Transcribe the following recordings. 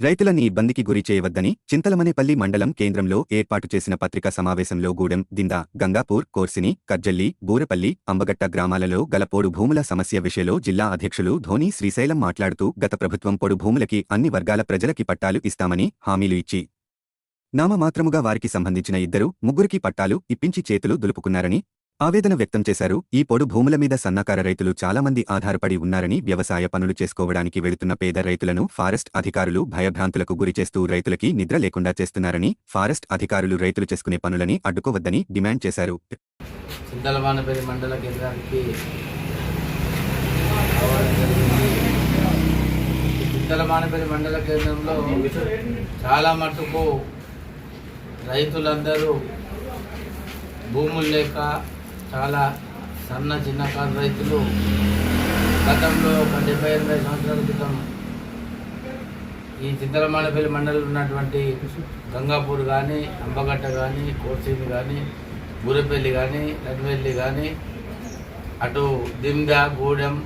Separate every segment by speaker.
Speaker 1: రైతులని ఇబ్బందికి గురి చేయవద్దని చింతలమనేపల్లి మండలం కేంద్రంలో ఏర్పాటు చేసిన పత్రికా సమావేశంలో గూడెం దింద గంగాపూర్ కోర్సిని కజ్జల్లి బూరపల్లి అంబగట్ట గ్రామాలలో గల పోడు భూముల సమస్య విషయంలో జిల్లా అధ్యక్షులు ధోని శ్రీశైలం మాట్లాడుతూ గత ప్రభుత్వం పొడు భూములకి అన్ని వర్గాల ప్రజలకి పట్టాలు ఇస్తామని హామీలు ఇచ్చి నామమాత్రముగా వారికి సంబంధించిన ఇద్దరు ముగ్గురికి పట్టాలు ఇప్పించి చేతులు దులుపుకున్నారని ఆవేదన వ్యక్తం చేశారు. ఈ పొడు భూముల మీద సన్నకార రైతులు చాలామంది ఆధారపడి ఉన్నారని వ్యవసాయ పనులు చేసుకోవడానికి వెళుతున్న పేద రైతులను ఫారెస్ట్ అధికారులు భయభ్రాంతులకు గురిచేస్తూ రైతులకి నిద్ర లేకుండా చేస్తున్నారని ఫారెస్ట్ అధికారులు రైతులు చేసుకునే పనులని అడ్డుకోవద్దని డిమాండ్ చేశారు.
Speaker 2: మండల కేంద్రానికి చింతలమానపల్లి మండల కేంద్రంలో చాలా మటుకు రైతులందరూ భూములు లేక చాలా సన్న చిన్న కారు రైతులు గతంలో ఒక డెబ్బై ఎనభై సంవత్సరాల క్రితం ఈ చింతలమానపల్లి మండలం ఉన్నటువంటి గంగాపూర్ కానీ అంబగట్ట కానీ కోర్సీని కానీ బూరపల్లి కానీ నడివెల్లి కానీ అటు దిమ్ద గూడెం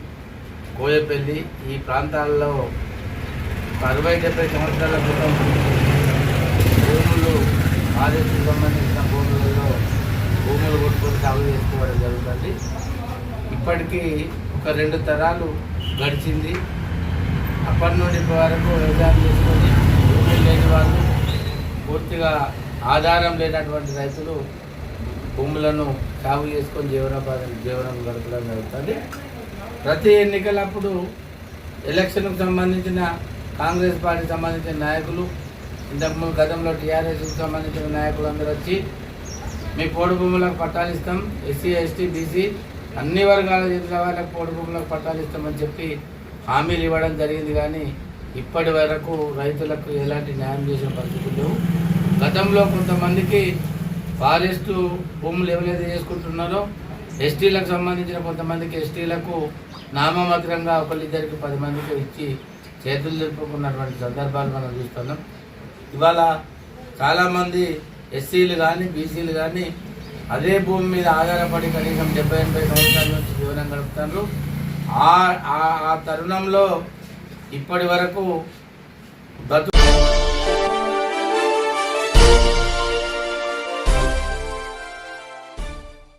Speaker 2: కోయపల్లి ఈ ప్రాంతాల్లో అరవై డెబ్బై సంవత్సరాల క్రితం భూములు ఆదేశం సంబంధించిన భూములు కొట్టుకొని సాగు చేసుకోవడం జరుగుతుంది ఇప్పటికీ ఒక రెండు తరాలు గడిచింది. అప్పటి నుండి ఇప్పటి వరకు వ్యవసాయం చేసుకొని భూమి లేని వాళ్ళు పూర్తిగా ఆధారం లేనటువంటి రైతులు భూములను సాగు చేసుకొని జీవనోపాధి జీవనం గడపడం జరుగుతుంది. ప్రతి ఎన్నికలప్పుడు ఎలక్షన్కు సంబంధించిన కాంగ్రెస్ పార్టీకి సంబంధించిన నాయకులు ఇంతకుముందు గతంలో టీఆర్ఎస్కి సంబంధించిన నాయకులు అందరూ వచ్చి మీ పోడు భూములకు పట్టాలు ఇస్తాం ఎస్సీ ఎస్టీ బీసీ అన్ని వర్గాల చెందిన వాళ్ళకి పోడు భూములకు పట్టాలు ఇస్తామని చెప్పి హామీలు ఇవ్వడం జరిగింది కానీ ఇప్పటి వరకు రైతులకు ఎలాంటి న్యాయం చేసిన పరిస్థితులు లేవు. గతంలో కొంతమందికి ఫారెస్ట్ భూములు ఎవరైతే చేసుకుంటున్నారో ఎస్టీలకు సంబంధించిన కొంతమందికి ఎస్టీలకు నామమాత్రంగా ఒకళ్ళిద్దరికి పది మందికి ఇచ్చి చేతులు జరుపుకున్నటువంటి సందర్భాలు మనం చూస్తున్నాం. ఇవాళ చాలామంది ఎస్సీలు కానీ బీసీలు కానీ అదే భూమి మీద ఆధారపడి కనీసం డెబ్బై ఎనభై సంవత్సరాల నుంచి జీవనం గడుపుతారు ఆ ఆ- తరుణంలో ఇప్పటి వరకు బతు